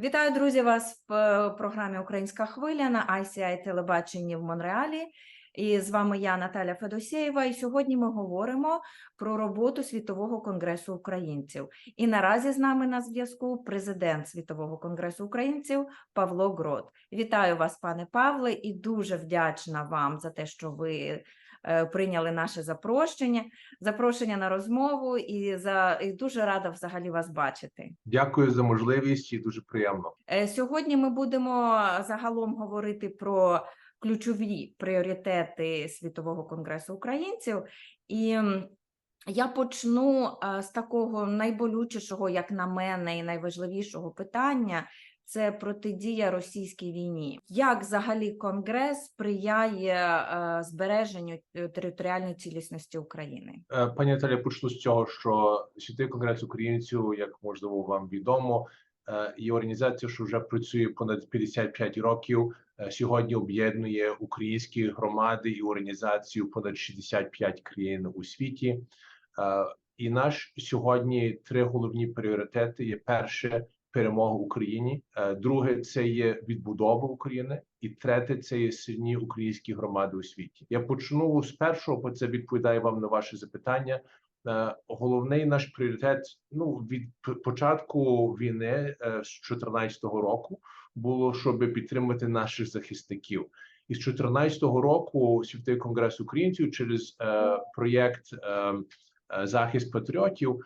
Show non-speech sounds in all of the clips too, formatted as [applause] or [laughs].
Вітаю, друзі, вас в е, програмі Українська хвиля на ICI телебаченні в Монреалі. І з вами я, Наталя Федосєєва. І сьогодні ми говоримо про роботу Світового конгресу українців. І наразі з нами на зв'язку президент Світового конгресу українців Павло Грот. Вітаю вас, пане Павле, і дуже вдячна вам за те, що ви прийняли наше запрошення, запрошення на розмову, і за і дуже рада взагалі вас бачити. Дякую за можливість і дуже приємно. Е, Сьогодні ми будемо загалом говорити про ключові пріоритети Світового конгресу українців. І я почну е, з такого найболючішого, як на мене, і найважливішого питання. Це протидія російській війні. Як взагалі Конгрес сприяє е, збереженню е, територіальної цілісності України? Е, Пані Наталі, почну з цього, що Світовий конгрес українців, як можливо вам відомо, є організація, що вже працює понад 55 років. Сьогодні об'єднує українські громади і організацію понад 65 країн у світі. І наш сьогодні три головні пріоритети: є перше перемога Україні, е, друге це є відбудова України, і третє це є сильні українські громади у світі. Я почну з першого, бо це відповідає вам на ваше запитання. Е, Головний наш пріоритет ну від початку війни е, з 2014 року було, щоб підтримати наших захисників. І з 2014 року Світовий конгрес українців через проєкт е, е, захист патріотів,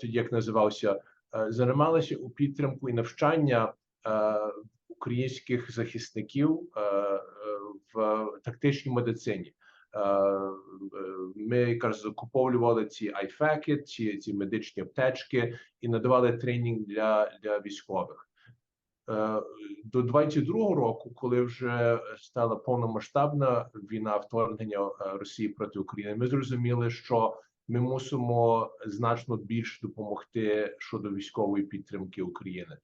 тоді як називався, займалися у підтримку і навчання е, українських захисників е, е, в тактичній медицині. Е, е, Ми якраз закуповували ці айфеки, ці, ці медичні аптечки і надавали тренінг для, для військових. Е, До 22-го року, коли вже стала повномасштабна війна вторгнення е, Росії проти України, ми зрозуміли, що ми мусимо значно більше допомогти щодо військової підтримки України.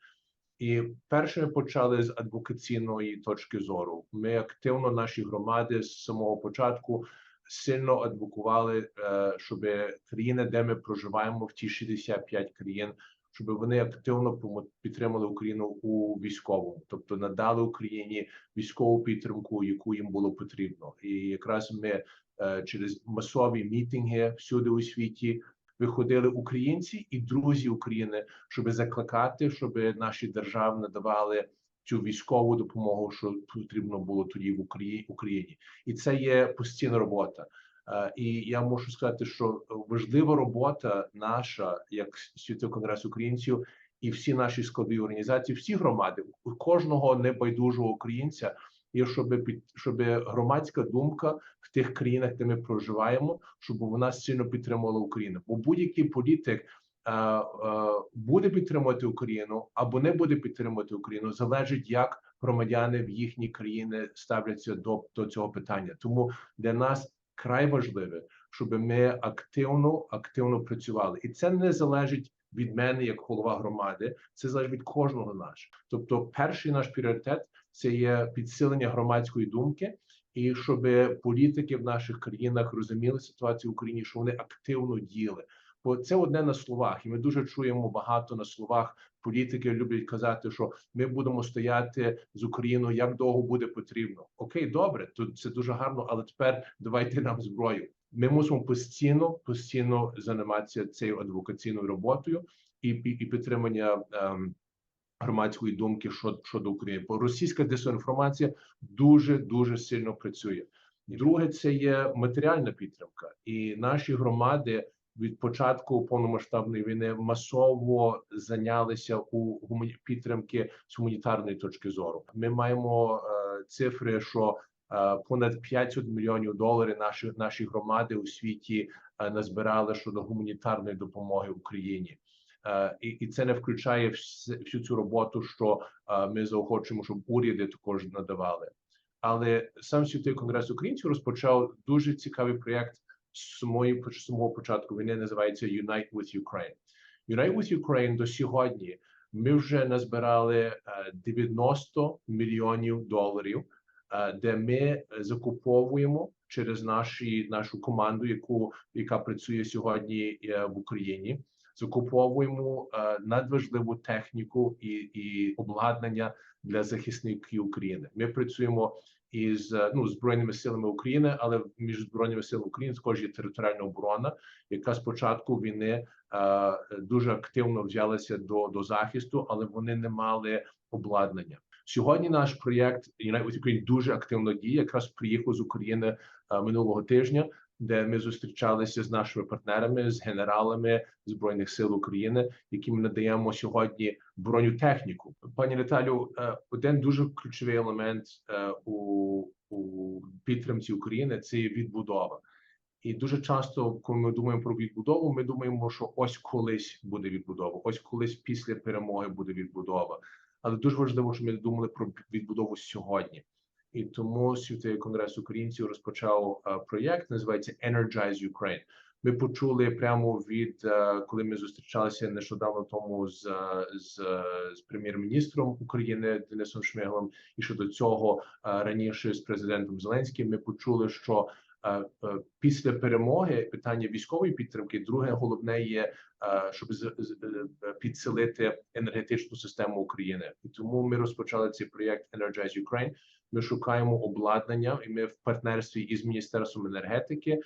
І перше ми почали з адвокаційної точки зору. Ми активно наші громади з самого початку сильно адвокували, е, щоб країни, де ми проживаємо, в ті 65 країн, щоб вони активно підтримали Україну у військовому, тобто надали Україні військову підтримку, яку їм було потрібно. І якраз ми через масові мітинги всюди у світі виходили українці і друзі України, щоб закликати, щоб наші держави надавали цю військову допомогу, що потрібно було тоді в Україні. Україні. І це є постійна робота. Е, І я можу сказати, що важлива робота наша, як Світовий конгрес українців, і всі наші складові організації, всі громади, у кожного небайдужого українця, є щоб під щоб громадська думка в тих країнах, де ми проживаємо, щоб вона сильно підтримувала Україну. Бо будь-який політик е, е, буде підтримувати Україну або не буде підтримувати Україну, залежить як громадяни в їхні країни ставляться до, до цього питання. Тому для нас край важливе, щоб ми активно активно працювали, і це не залежить від мене як голова громади. Це залежить від кожного наш. Тобто, перший наш пріоритет це є підсилення громадської думки, і щоб політики в наших країнах розуміли ситуацію в Україні, що вони активно діяли. Бо це одне на словах, і ми дуже чуємо багато на словах. Політики люблять казати, що ми будемо стояти з Україною як довго буде потрібно. Окей, добре, то це дуже гарно, але тепер давайте нам зброю. Ми мусимо постійно постійно займатися цією адвокаційною роботою і, і, підтримання ем, громадської думки щодо, України. Бо російська дезінформація дуже дуже сильно працює. Друге, це є матеріальна підтримка, і наші громади від початку повномасштабної війни масово зайнялися у підтримки з гуманітарної точки зору. Ми маємо е, цифри, що понад 500 мільйонів доларів наші наші громади у світі е, назбирали щодо гуманітарної допомоги Україні. Е, і, і це не включає всю цю роботу, що е, ми заохочуємо, щоб уряди також надавали. Але сам світовий конгрес українців розпочав дуже цікавий проєкт з самої з самого початку війни. Називається Unite with Ukraine. Unite with Ukraine до сьогодні ми вже назбирали е, 90 мільйонів доларів, е, де ми закуповуємо через наші нашу команду, яку яка працює сьогодні е, в Україні. закуповуємо е, надважливу техніку і, і обладнання для захисників України. Ми працюємо із е, ну збройними силами України, але між збройними силами України також є територіальна оборона, яка з початку війни е, дуже активно взялася до, до захисту, але вони не мали обладнання. Сьогодні наш проєкт United with Ukraine дуже активно діє. Якраз приїхав з України е, минулого тижня, де ми зустрічалися з нашими партнерами, з генералами збройних сил України, яким надаємо сьогодні бронетехніку. Пані Наталю, е, один дуже ключовий елемент е, у, у підтримці України це відбудова. І дуже часто, коли ми думаємо про відбудову, ми думаємо, що ось колись буде відбудова, ось колись після перемоги буде відбудова. Але дуже важливо, щоб ми думали про відбудову сьогодні. І тому Світовий конгрес українців розпочав е, проєкт, називається Energize Ukraine. Ми почули прямо від е, коли ми зустрічалися нещодавно тому з, е, з, з прем'єр-міністром України Денисом Шмигалем, і щодо цього раніше з президентом Зеленським. Ми почули, що після перемоги питання військової підтримки, друге головне є, е, щоб е, підсилити енергетичну систему України. І тому ми розпочали цей проєкт Energize Ukraine. Ми шукаємо обладнання, і ми в партнерстві із міністерством енергетики, е,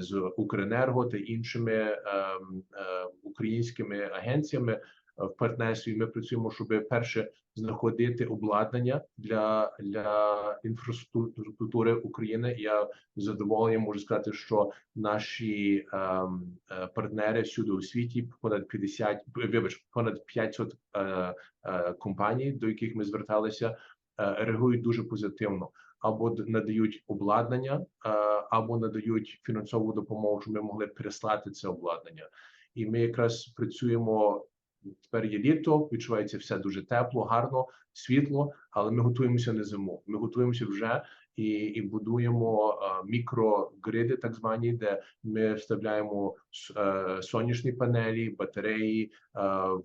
з Укренерго та іншими ем, е, українськими агенціями е, в партнерстві. Ми працюємо, щоб перше знаходити обладнання для, для інфраструктури України. Я з можу сказати, що наші ем, е, партнери всюди у світі понад 50, вибач, понад 500 е, е, компаній, до яких ми зверталися, е, реагують дуже позитивно. Або надають обладнання, е, або надають фінансову допомогу, щоб ми могли переслати це обладнання. І ми якраз працюємо тепер. Є літо, відчувається все дуже тепло, гарно, світло, але ми готуємося на зиму. Ми готуємося вже і, і будуємо е, мікрогриди, так звані, де ми вставляємо е, сонячні панелі, батареї е,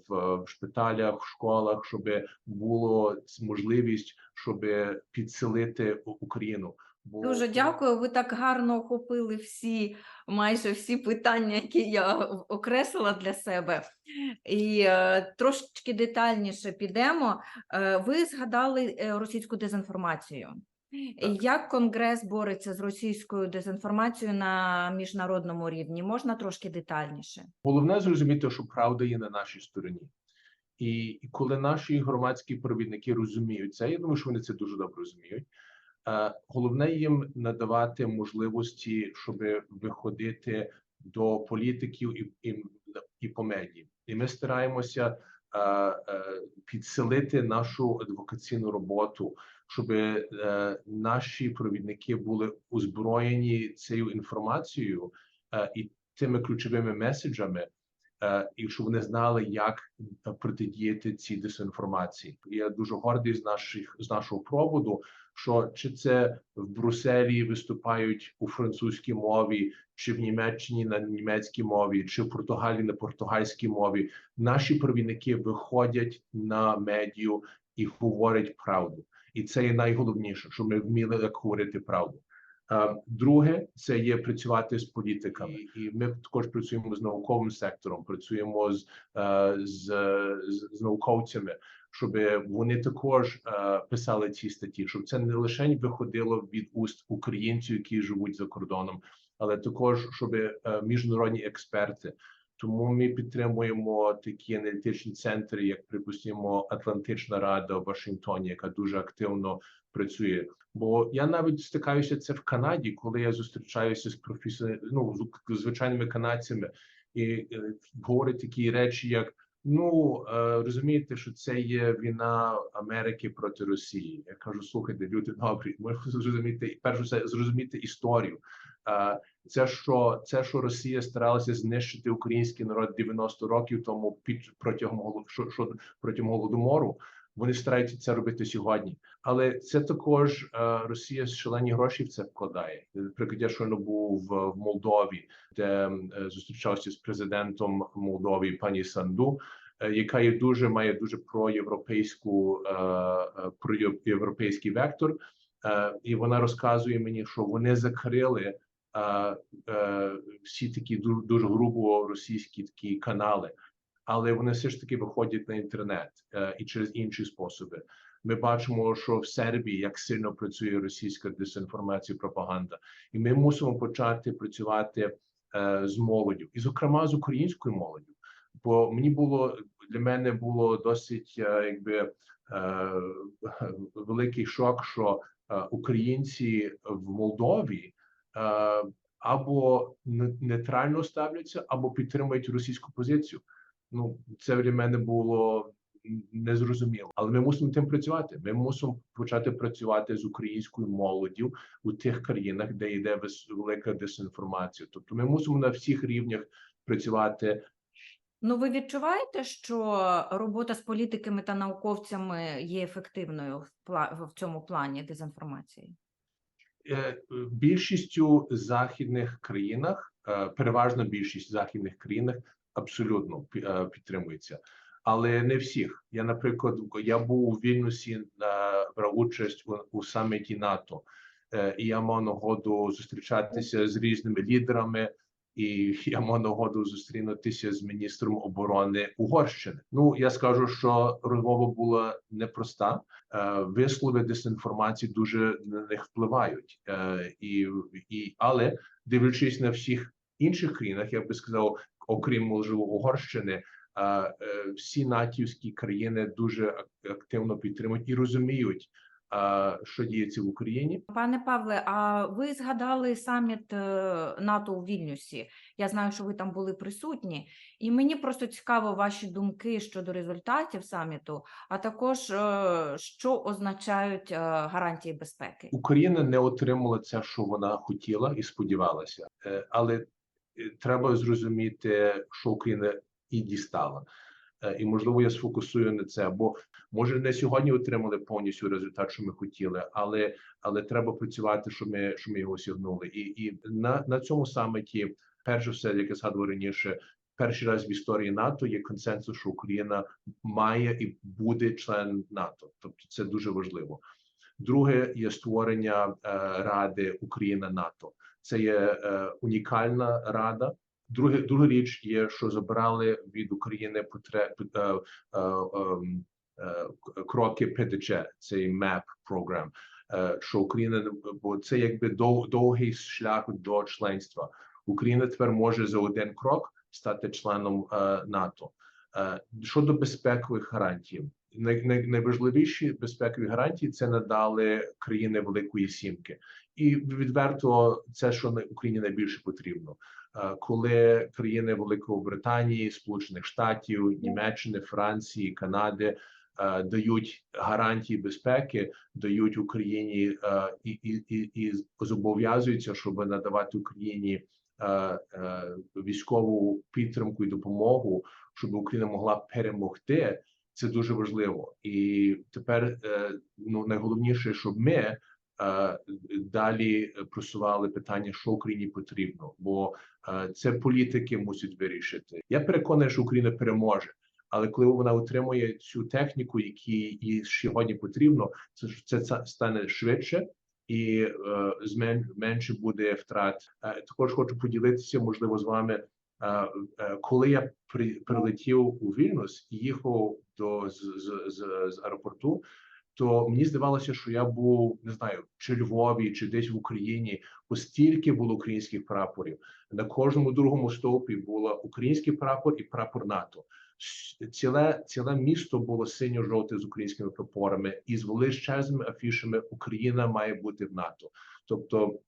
в шпиталях, в школах, щоб було можливість, щоб підсилити Україну. Бо Дуже дякую. Ви так гарно охопили всі, майже всі питання, які я окреслила для себе. І е, трошечки детальніше підемо. Е, ви згадали е, російську дезінформацію. Так. Як Конгрес бореться з російською дезінформацією на міжнародному рівні? Можна трошки детальніше? Головне зрозуміти, що правда є на нашій стороні. І, і коли наші громадські провідники розуміють це, я думаю, що вони це дуже добре розуміють. Е, головне їм надавати можливості, щоб виходити до політиків і, і, і по медії. І ми стараємося е, е, підсилити нашу адвокаційну роботу, щоб е, наші провідники були озброєні цією інформацією е, і тими ключовими меседжами, і щоб вони знали, як е, протидіяти цій дезінформації. Я дуже гордий з наших з нашого проводу. Що чи це в Брюсселі виступають у французькій мові, чи в Німеччині на німецькій мові, чи в Португалії на португальській мові, наші провідники виходять на медію і говорять правду, і це є найголовніше, що ми вміли говорити правду. Друге, це є працювати з політиками, і ми також працюємо з науковим сектором, працюємо з, е, з, з науковцями, щоб вони також е, писали ці статті, щоб це не лише виходило від уст українців, які живуть за кордоном, але також щоб е, міжнародні експерти. Тому ми підтримуємо такі аналітичні центри, як припустимо Атлантична Рада в Вашингтоні, яка дуже активно працює. Бо я навіть стикаюся це в Канаді, коли я зустрічаюся з професіональними, ну, з звичайними канадцями, і е, говорять такі речі, як ну е, розумієте, що це є війна Америки проти Росії. Я кажу, слухайте, люди добрі, можете зрозуміти перш все зрозуміти історію. Е, це що це, що Росія старалася знищити український народ 90 років тому під протягом що, що протягом голодомору. Вони стараються це робити сьогодні, але це також е, Росія шалені гроші в це вкладає. Наприклад, я щойно був в, Молдові, де е, зустрічався з президентом Молдові пані Санду, е, яка є дуже має дуже проєвропейську проєвропейський вектор. І вона розказує мені, що вони закрили всі такі ду- дуже грубо російські такі канали, але вони все ж таки виходять на інтернет е, і через інші способи. Ми бачимо, що в Сербії як сильно працює російська дезінформація, пропаганда, і ми мусимо почати працювати е, з молоддю, і зокрема з українською молоддю. Бо мені було для мене було досить е, якби великий шок, що українці в Молдові або не- нейтрально ставляться, або підтримують російську позицію. Ну це для мене було незрозуміло. Але ми мусимо тим працювати. Ми мусимо почати працювати з українською молоддю у тих країнах, де йде велика дезінформація. Тобто, ми мусимо на всіх рівнях працювати Ну, ви відчуваєте, що робота з політиками та науковцями є ефективною в цьому плані дезінформації? Е, більшістю західних країнах, е, переважна більшість західних країнах абсолютно е, підтримується, але не всіх. Я, наприклад, я був у Вільнюсі е, брав участь у, у саміті НАТО, е, і я мав нагоду зустрічатися з різними лідерами. І [laughs] я мав нагоду зустрінутися з міністром оборони Угорщини. Ну я скажу, що розмова була непроста. Вислови дезінформації дуже на них впливають, і, і але дивлячись на всіх інших країнах, я би сказав, окрім можливо Угорщини, е, всі натівські країни дуже активно підтримують і розуміють, що діється в Україні. Пане Павле, а ви згадали саміт е, НАТО у Вільнюсі. Я знаю, що ви там були присутні, і мені просто цікаво ваші думки щодо результатів саміту, а також е, що означають гарантії безпеки. Україна не отримала це, що вона хотіла і сподівалася, але треба зрозуміти, що Україна і дістала. Е, І можливо я сфокусую на це, бо може не сьогодні отримали повністю результат, що ми хотіли, але але треба працювати, щоб ми щоб ми його осягнули. І і на, на цьому саміті, перш за все, як я згадував раніше, перший раз в історії НАТО є консенсус, що Україна має і буде член НАТО. Тобто це дуже важливо. Друге є створення е, Ради Україна НАТО. Це є е, унікальна рада. Друге, друга річ є, що забрали від України потреб е, е, ем, кроки ПДЧ, цей МЕП програм. Що Україна бо це якби дов, довгий шлях до членства. Україна тепер може за один крок стати членом НАТО. Щодо безпекових гарантій, най, най, найважливіші безпекові гарантії це надали країни Великої Сімки, і відверто це, що на Україні найбільше потрібно. Е, Коли країни Великої Британії, Сполучених Штатів, Німеччини, Франції, Канади е, дають гарантії безпеки, дають Україні е, і, і, і, і зобов'язуються, щоб надавати Україні військову підтримку і допомогу, щоб Україна могла перемогти. Це дуже важливо, і тепер ну найголовніше, щоб ми далі просували питання, що Україні потрібно, бо е, це політики мусять вирішити. Я переконаний, що Україна переможе. Але коли вона отримує цю техніку, які їй сьогодні потрібно, це це стане швидше і е, змен, менше буде втрат. Е, також хочу поділитися, можливо, з вами. Е, е, коли я при, прилетів у Вільнюс їхав до з, з, з, з аеропорту, то мені здавалося, що я був не знаю, чи Львові, чи десь в Україні, бо стільки було українських прапорів. На кожному другому стовпі було український прапор і прапор НАТО. Ціле ціле місто було синьо-жовте з українськими прапорами і з величезними афішами Україна має бути в НАТО. Тобто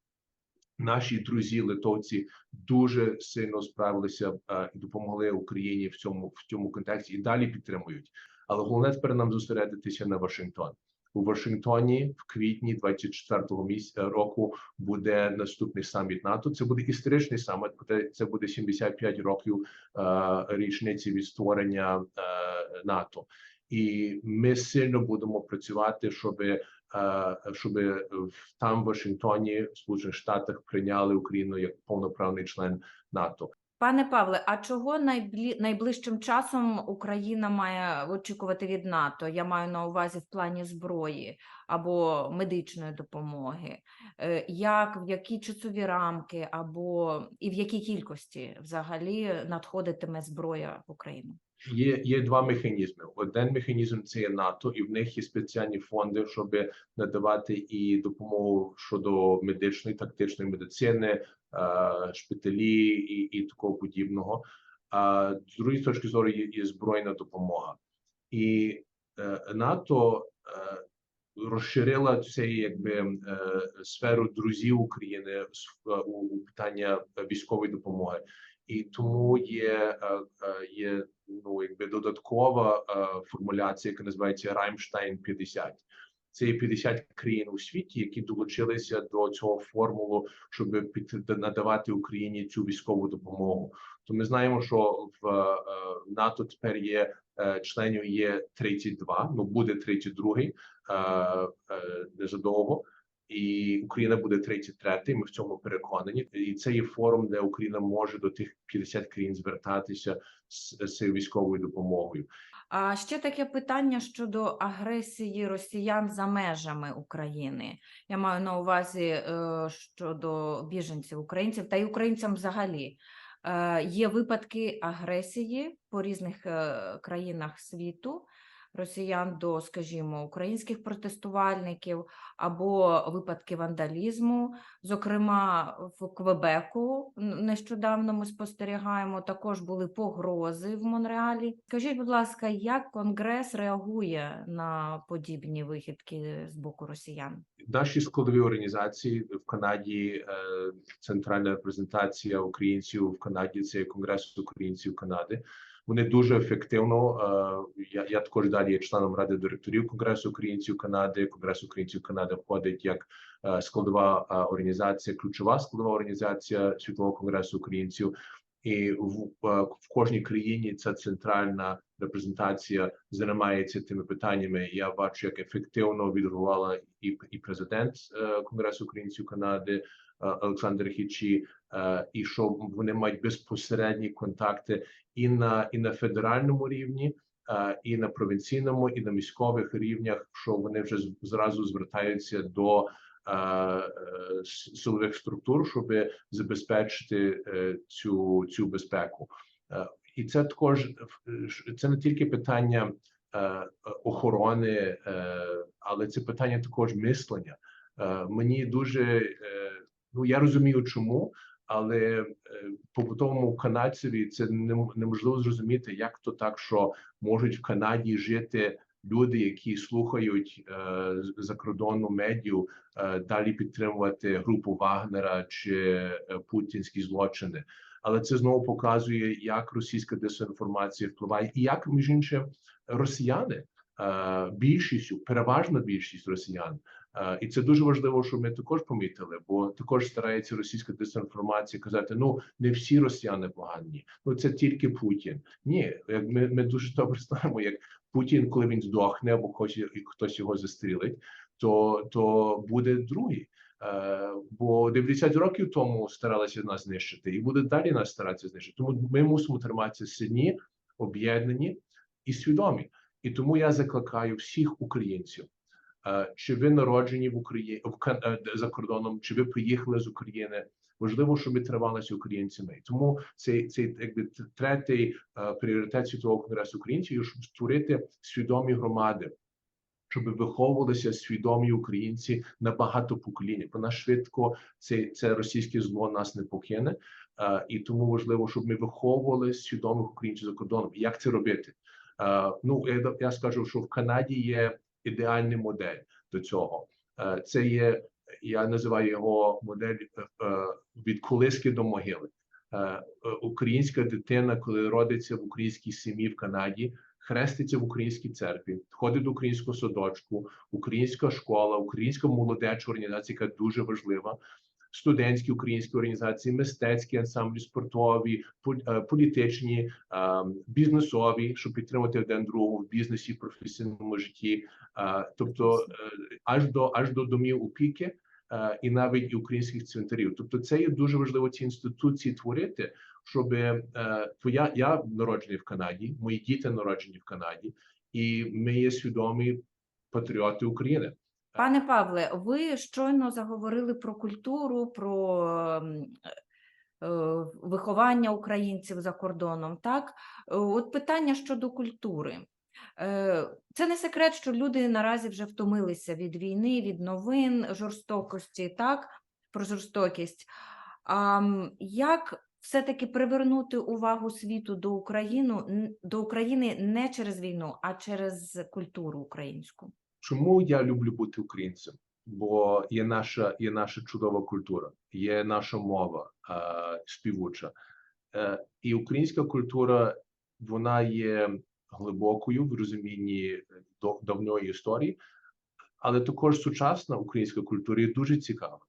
наші друзі литовці дуже сильно справилися е, і допомогли Україні в цьому в цьому контексті і далі підтримують. Але головне тепер нам зосередитися на Вашингтон. У Вашингтоні в квітні 24-го місяця року буде наступний саміт НАТО. Це буде історичний саміт, це буде 75 років е, річниці від створення е, НАТО. І ми сильно будемо працювати, щоб е, щоб там в Вашингтоні, в Сполучених Штатах, прийняли Україну як повноправний член НАТО. Пане Павле, а чого найблі... найближчим часом Україна має очікувати від НАТО? Я маю на увазі в плані зброї або медичної допомоги. Е, Як, в які часові рамки, або і в якій кількості взагалі надходитиме зброя в Україну? Є, є два механізми. Один механізм це є НАТО, і в них є спеціальні фонди, щоб надавати і допомогу щодо медичної, тактичної медицини, е, шпиталі і, і такого подібного. А з другої точки зору є, є збройна допомога. І е, НАТО е, розширила цей якби е, сферу друзів України е, у, у питання військової допомоги. І тому є, е, е, є ну якби додаткова е, формуляція, яка називається Раймштайн 50. Це є 50 країн у світі, які долучилися до цього формулу, щоб під надавати Україні цю військову допомогу. То ми знаємо, що в НАТО тепер є членів є 32, ну буде 32 е, е, незадовго. І Україна буде 33, Ми в цьому переконані. І це є форум, де Україна може до тих 50 країн звертатися з, з військовою допомогою. А ще таке питання щодо агресії росіян за межами України. Я маю на увазі е, щодо біженців українців та й українцям взагалі. Е, Є випадки агресії по різних е, країнах світу росіян до, скажімо, українських протестувальників або випадки вандалізму. Зокрема, в Квебеку нещодавно ми спостерігаємо, також були погрози в Монреалі. Скажіть, будь ласка, як Конгрес реагує на подібні вихідки з боку росіян? Наші складові організації в Канаді, е, центральна репрезентація українців в Канаді, це Конгрес українців Канади. Вони дуже ефективно. е, Я, я також далі є членом ради директорів Конгресу українців Канади. Конгрес українців Канади входить як е, складова е, організація, ключова складова організація Світового конгресу українців. І в, в кожній країні ця центральна репрезентація займається тими питаннями. Я бачу, як ефективно відреагувала і, і президент Конгресу українців Канади Олександр Хічі, і що вони мають безпосередні контакти і на і на федеральному рівні, е, і на провінційному, і на міськових рівнях, що вони вже зразу звертаються до е, е, силових структур, щоб забезпечити е, цю, цю безпеку. Е, І це також е, це не тільки питання е, охорони, е, але це питання також мислення. Е, Мені дуже е, ну я розумію, чому, але е, побутовому канадцеві це неможливо зрозуміти, як то так, що можуть в Канаді жити люди, які слухають е, закордонну медіа, е, далі підтримувати групу Вагнера чи е, путінські злочини. Але це знову показує, як російська дезінформація впливає, і як між іншим росіяни е, більшістю, переважна більшість росіян. Е, І це дуже важливо, що ми також помітили, бо також старається російська дезінформація казати: ну не всі росіяни погані, ну це тільки Путін. Ні, як ми, ми дуже добре [laughs] знаємо, як Путін, коли він здохне або і хтось його застрілить, то, то буде другий. Е, бо 90 років тому старалися нас знищити, і буде далі нас старатися знищити. Тому ми мусимо триматися сильні, об'єднані і свідомі. І тому я закликаю всіх українців. Е, Чи ви народжені в Україні е, за кордоном, чи ви приїхали з України? Важливо, щоб ви тривалися українцями. Тому цей цей якби третій е, пріоритет світового конгресу українців, щоб створити свідомі громади, щоб виховувалися свідомі українці на багато поколінь. Бо нас швидко це, це російське зло нас не покине, е, і тому важливо, щоб ми виховували свідомих українців за кордоном. Як це робити? Е, Ну я, я скажу, що в Канаді є ідеальний модель до цього. Е, Це є я називаю його модель е, е, від колиски до могили. Українська дитина, коли родиться в українській сім'ї в Канаді, хреститься в українській церкві, ходить до українського садочку, українська школа, українська молодеча організація, яка дуже важлива. Студентські українські організації, мистецькі ансамблі, спортові, е, політичні, е, бізнесові, щоб підтримати один другого в бізнесі, в професійному житті. Е, Тобто аж до аж до домів опіки і навіть і українських цвинтарів. Тобто, це є дуже важливо ці інституції творити, щоб твоя я народжений в Канаді, мої діти народжені в Канаді, і ми є свідомі патріоти України. Пане Павле, ви щойно заговорили про культуру, про ем, виховання українців за кордоном. Так, Е, от питання щодо культури. Е, Це не секрет, що люди наразі вже втомилися від війни, від новин, жорстокості, так, про жорстокість. А як все-таки привернути увагу світу до України, до України не через війну, а через культуру українську? Чому я люблю бути українцем? Бо є наша, є наша чудова культура, є наша мова е, співуча. Е, і українська культура вона є глибокою в розумінні давньої історії, але також сучасна українська культура є дуже цікава.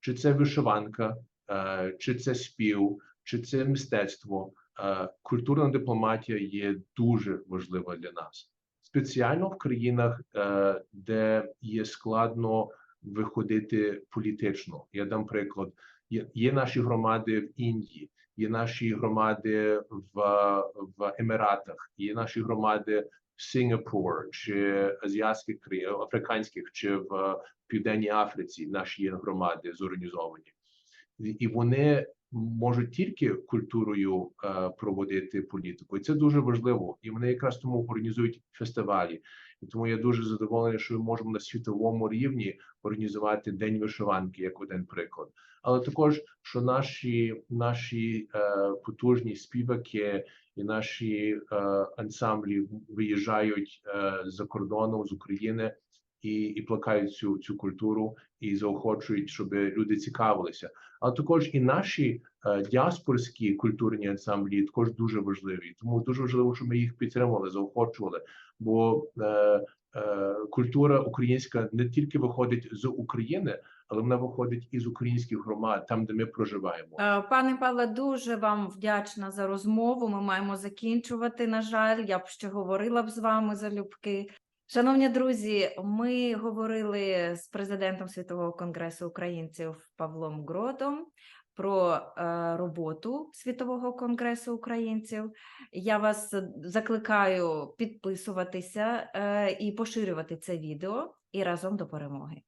Чи це вишиванка, е, чи це спів, чи це мистецтво. Е, культурна дипломатія є дуже важлива для нас спеціально в країнах, е, де є складно виходити політично. Я дам приклад. Є, наші громади в Індії, є наші громади в, в Еміратах, є наші громади в Сингапур чи азіатських країн, африканських чи в Південній Африці. Наші громади зорганізовані, і вони можуть тільки культурою е, проводити політику, і це дуже важливо. І вони якраз тому організують фестивалі. І тому я дуже задоволений, що ми можемо на світовому рівні організувати день вишиванки, як один приклад. Але також що наші наші е, потужні співаки і наші е, ансамблі виїжджають е, за кордоном з України і, і плекають цю цю культуру і заохочують, щоб люди цікавилися. Але також і наші е, діаспорські культурні ансамблі також дуже важливі. Тому дуже важливо, щоб ми їх підтримували, заохочували. Бо е, е, культура українська не тільки виходить з України, але вона виходить із українських громад, там де ми проживаємо. Е, Пане Павле, дуже вам вдячна за розмову. Ми маємо закінчувати. На жаль, я б ще говорила б з вами залюбки. Шановні друзі, ми говорили з президентом Світового конгресу українців Павлом Гродом про е, роботу Світового конгресу українців. Я вас закликаю підписуватися е, і поширювати це відео і разом до перемоги.